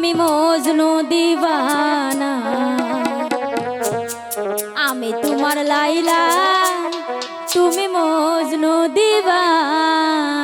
তুমি মজনু দিবানা। আমি তোমার লাইলা তুমি মজনু দিবানা।